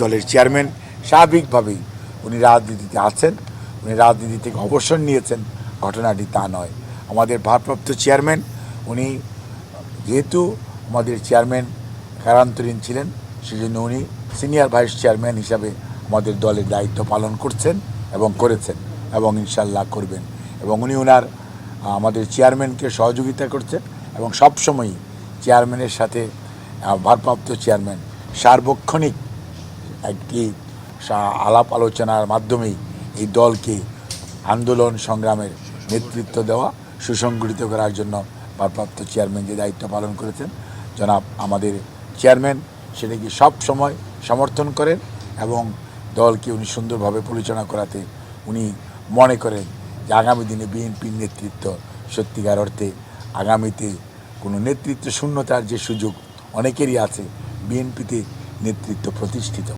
দলের চেয়ারম্যান, স্বাভাবিকভাবেই উনি রাজনীতিতে আছেন, উনি রাজনীতি থেকে অবসর নিয়েছেন। ঘটনাটি তা নয়। আমাদের ভারপ্রাপ্ত চেয়ারম্যান, উনি যেহেতু আমাদের চেয়ারম্যান কারান্তরীণ ছিলেন, সেজন্য উনি সিনিয়র ভাইস চেয়ারম্যান হিসাবে আমাদের দলের দায়িত্ব পালন করছেন এবং করেছেন এবং ইনশাল্লাহ করবেন। এবং উনি ওনার আমাদের চেয়ারম্যানকে সহযোগিতা করছেন এবং সবসময়ই চেয়ারম্যানের সাথে, ভারপ্রাপ্ত চেয়ারম্যান সার্বক্ষণিক একটি আলাপ আলোচনার মাধ্যমেই এই দলকে আন্দোলন সংগ্রামের নেতৃত্ব দেওয়া, সুসংগঠিত করার জন্য ভারপ্রাপ্ত চেয়ারম্যান যে দায়িত্ব পালন করেছেন, জনাব আমাদের চেয়ারম্যান সেটাকে সব সময় সমর্থন করেন এবং দলকে উনি সুন্দরভাবে পরিচালনা করাতে উনি মনে করেন যে আগামী দিনে বিএনপির নেতৃত্ব সত্যিকার অর্থে আগামীতে কোনো নেতৃত্ব শূন্যতার যে সুযোগ অনেকেরই আছে, বিএনপিতে নেতৃত্ব প্রতিষ্ঠিত।